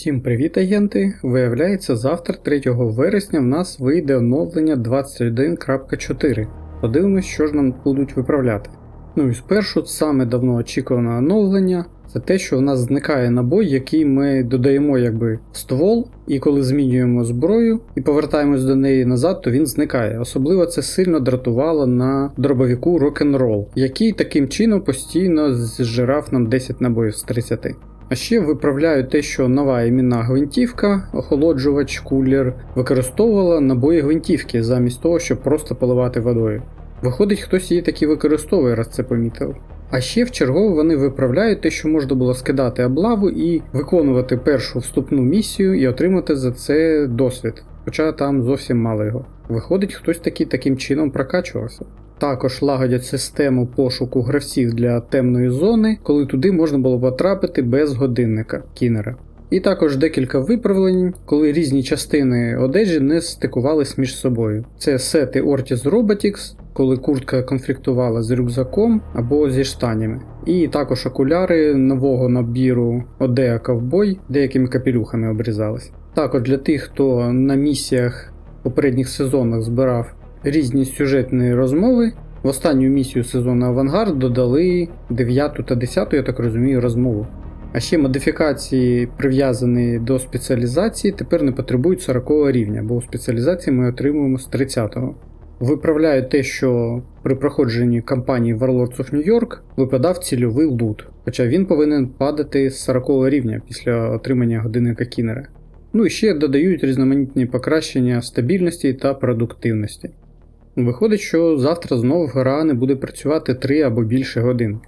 Всім привіт, агенти! Виявляється, завтра, 3 вересня, в нас вийде оновлення 21.4. Подивимось, що ж нам будуть виправляти. Ну і спершу саме давно очікуване оновлення це те, що у нас зникає набой, який ми додаємо якби в ствол, і коли змінюємо зброю і повертаємось до неї назад, то він зникає. Особливо це сильно дратувало на дробовіку Rock'n'Roll, який таким чином постійно зжирав нам 10 набоїв з 30. А ще виправляють те, що нова іменна гвинтівка, охолоджувач, кулер, використовувала набої гвинтівки замість того, щоб просто поливати водою. Виходить, хтось її таки використовує, раз це помітив. А ще в чергово вони виправляють те, що можна було скидати облаву і виконувати першу вступну місію і отримати за це досвід, хоча там зовсім мало його. Виходить, хтось таки таким чином прокачувався. Також лагодять систему пошуку гравців для темної зони, коли туди можна було потрапити без годинника кінера. І також декілька виправлень, коли різні частини одежі не стикувались між собою. Це сети Ortiz Robotics, коли куртка конфліктувала з рюкзаком або зі штанями. І також окуляри нового набіру Odea Cowboy деякими капелюхами обрізались. Також для тих, хто на місіях попередніх сезонах збирав різні сюжетні розмови. В останню місію сезону Авангард додали 9 та 10, я так розумію, розмову. А ще модифікації, прив'язані до спеціалізації, тепер не потребують 40 рівня, бо у спеціалізації ми отримуємо з 30-го. Виправляють те, що при проходженні кампанії Warlords of New York випадав цільовий лут, хоча він повинен падати з 40 рівня після отримання годинника Кінера. Ну і ще додають різноманітні покращення стабільності та продуктивності. Виходить, що завтра знову гра не буде працювати 3 або більше годин.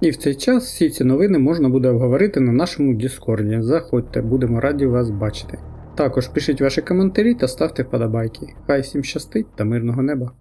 І в цей час всі ці новини можна буде обговорити на нашому Діскорді. Заходьте, будемо раді вас бачити. Також пишіть ваші коментарі та ставте вподобайки. Хай всім щастить та мирного неба!